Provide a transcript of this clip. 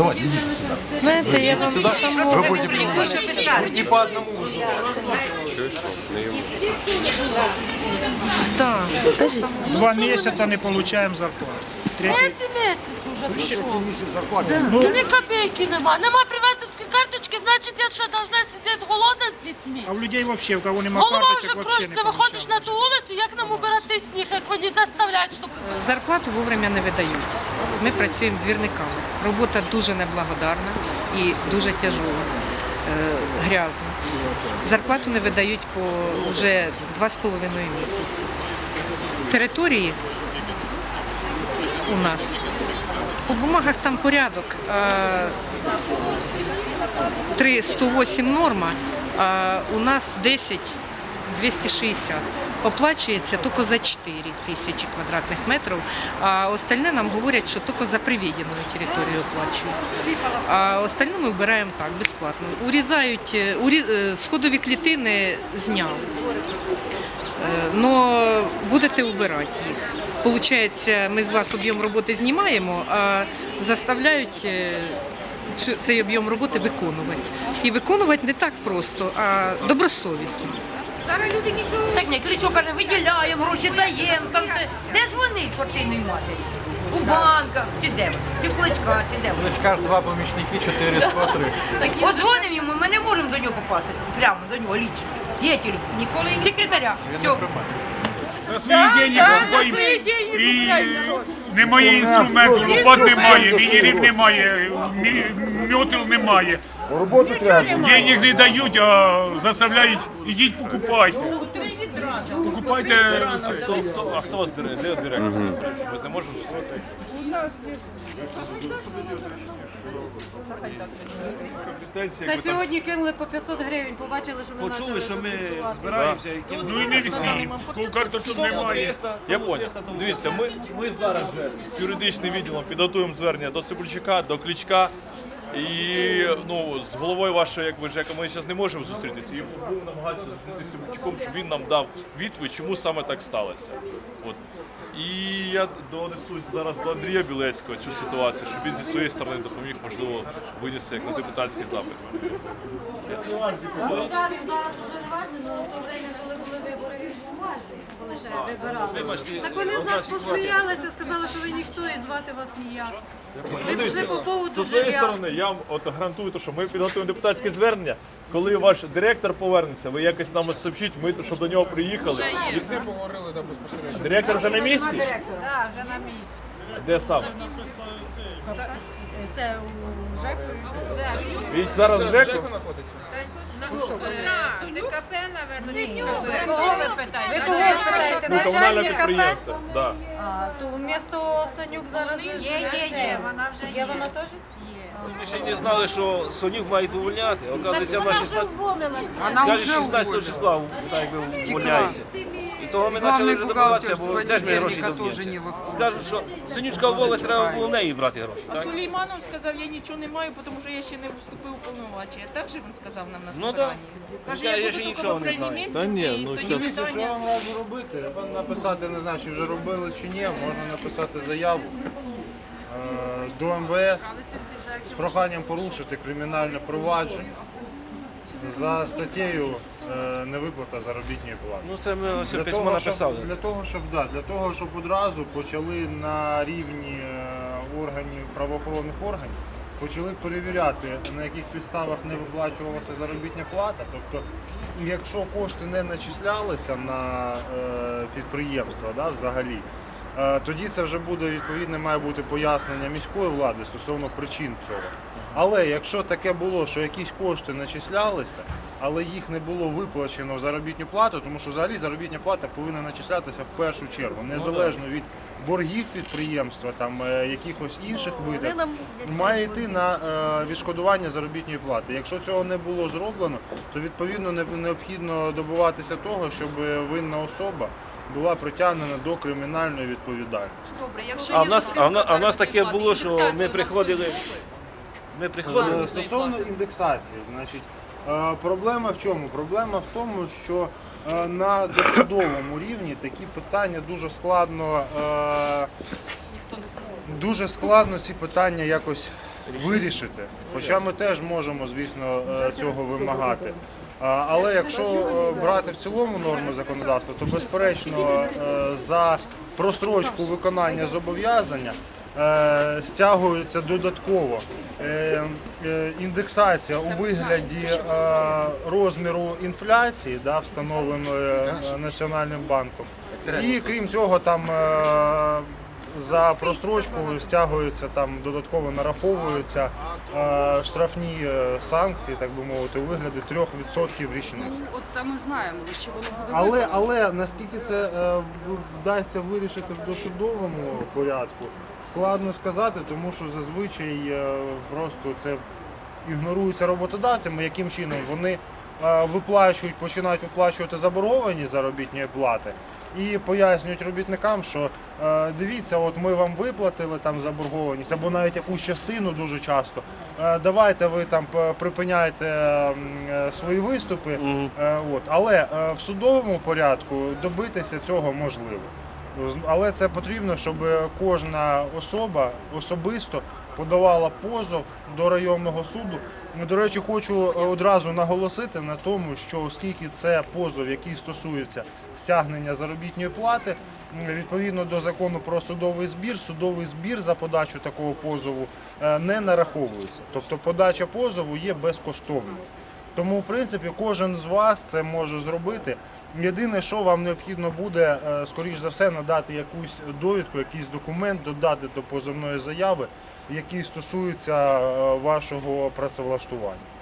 Давай, идите сюда. Знаєте, я вам саму Вы будете не по одному так. Два місяці не отримуємо зарплату. Третій. Третій місяць уже пішов. Ну, Ні копійки нема. Нема приватської карточки, значить я що, должна сидіти голодна з дітьми? а в людей взагалі, у кого немає Голова вже взагалі кружиться, не виходиш на ту вулицю, як нам убирати сніг, як вони заставляють, щоб... Зарплату вовремя не видають. Ми працюємо двірниками. Робота дуже неблагодарна і дуже тяжова, е, грязна. Зарплату не видають по вже два з половиною місяці. Території у нас у бумагах там порядок. 3 108 норма, а у нас 10 260. Оплачується тільки за 4 тисячі квадратних метрів, а остальне нам говорять, що тільки за приведену територію оплачують. А остальне ми вбираємо так, безплатно. Урізають, е, урі- е, сходові клітини зняли. Е, Но будете вбирати їх. Получається, ми з вас об'єм роботи знімаємо, а заставляють е, цей об'єм роботи виконувати. І виконувати не так просто, а добросовісно. Зараз люди нічого. Так ні, Кличко каже, виділяємо, гроші даємо. Там де, де ж вони, чортиної матері? У банках, чи де? Чи в кличка, чи де? Лишкар два помічники, чотири спотри. От дзвонимо йому, ми не можемо до нього попасти. Прямо до нього лічно. Є телефон. Ніколи секретаря. Все. За свої деньги і немає інструменту, лопат немає, мінерів немає, мі- немає. Роботу треба. Денег не дають, а заставляють, ідіть покупайте. Покупайте це. А хто вас директор? Де директор? Ми не можемо зустріти. Це сьогодні кинули по 500 гривень, побачили, що ми Почули, що ми збираємося і Ну і не всі, карточок немає. Я понял. Дивіться, ми, ми зараз вже з юридичним відділом підготуємо звернення до Цибульчука, до Кличка. І ну, з головою вашої, як ви Жека, ми зараз не можемо зустрітися. І будемо намагатися зустрітися з Цибульчуком, щоб він нам дав відповідь, чому саме так сталося. От. І я донесу зараз до Андрія Білецького цю ситуацію, щоб він зі своєї сторони допоміг, можливо, винести як на депутатський запит. Ну, да, він зараз вже не важливо, але в то время, коли були вибори, він був коли ще вибирали. Так вони з нас посміялися, сказали, що ви ніхто і звати вас ніяк. Ви пішли по поводу З своєї жилья. сторони, я вам от гарантую, що ми підготуємо депутатське звернення. Коли ваш директор повернеться, ви якось нам сообщіть, ми щоб до нього приїхали. І всі поговорили да, безпосередньо. Директор вже на місці? Так, вже на місці. Де сам? Це у ЖЕКу. Він зараз в ЖЕКу? Це КП, наверное, Кого ви питаєте? Ви кого питаєте? Ну, комунальне Начальник КП? підприємство. Да. А, то вмісто Санюк зараз Є, є, є, вона вже Є є. вона теж? Ми ще не знали, що Сонюк мають увольняти. Оказується, вона 16... Каже, 16 числа так якби увольняється. І того ми почали вже добиватися, бо де ж ми гроші доб'ємося. Скажуть, що Сонючка уволилась, треба було в неї брати гроші. А Так? Сулейманов сказав, я нічого не маю, тому що я ще не вступив у повноваження. Так же він сказав нам на Ну, собранні. Каже, Я- я, я буду ще тільки нічого не знаю. Та ні, і ну тоді щас- Що питання. вам раджу робити? Написати, не знаю, чи вже робили чи ні, можна написати заяву до МВС з проханням порушити кримінальне провадження за статтею е, невиплата заробітної плати. Ну це ми ось письмо того, щоб, для, того, щоб, да, для того, щоб одразу почали на рівні е, органів правоохоронних органів почали перевіряти, на яких підставах не виплачувалася заробітня плата. Тобто, якщо кошти не начислялися на е, підприємства да, взагалі, е, тоді це вже буде відповідне має бути пояснення міської влади стосовно причин цього. Але якщо таке було, що якісь кошти начислялися, але їх не було виплачено в заробітну плату, тому що взагалі заробітня плата повинна начислятися в першу чергу, незалежно від боргів підприємства, там е, якихось інших витрат, має йти на е, відшкодування заробітної плати. Якщо цього не було зроблено, то відповідно необхідно добиватися того, щоб винна особа була притягнена до кримінальної відповідальності. Добре, якщо А в нас, а в нас, а в нас таке було, що ми приходили. Ми приходили. Е, Стосовно індексації, значить, е, проблема в чому? Проблема в тому, що е, на досудовому рівні такі питання дуже складно, е, дуже складно ці питання якось вирішити. Хоча ми теж можемо, звісно, е, цього вимагати. Але якщо е, брати в цілому норми законодавства, то безперечно е, за просрочку виконання зобов'язання е, стягується додатково індексація у вигляді розміру інфляції, встановленої Національним банком. І крім цього, там за просрочку стягуються там додатково нараховуються е, штрафні е, санкції, так би мовити, у вигляді 3% річних. От це ми знаємо, що воно буде Але, але наскільки це е, вдасться вирішити в досудовому порядку, складно сказати, тому що зазвичай е, просто це ігнорується роботодавцями, яким чином вони е, виплачують, починають виплачувати заборговані заробітні плати і пояснюють робітникам, що е, дивіться, от ми вам виплатили там заборгованість або навіть якусь частину дуже часто. е, Давайте ви там п- припиняйте м, е, свої виступи. Е, От. Але е, в судовому порядку добитися цього можливо. Але це потрібно, щоб кожна особа особисто подавала позов до районного суду. Ну, До речі, хочу одразу наголосити на тому, що оскільки це позов, який стосується стягнення заробітної плати, відповідно до закону про судовий збір, судовий збір за подачу такого позову е, не нараховується. Тобто подача позову є безкоштовною. Тому, в принципі, кожен з вас це може зробити. Єдине, що вам необхідно буде, е, скоріш за все, надати якусь довідку, якийсь документ, додати до позовної заяви, який стосується е, вашого працевлаштування.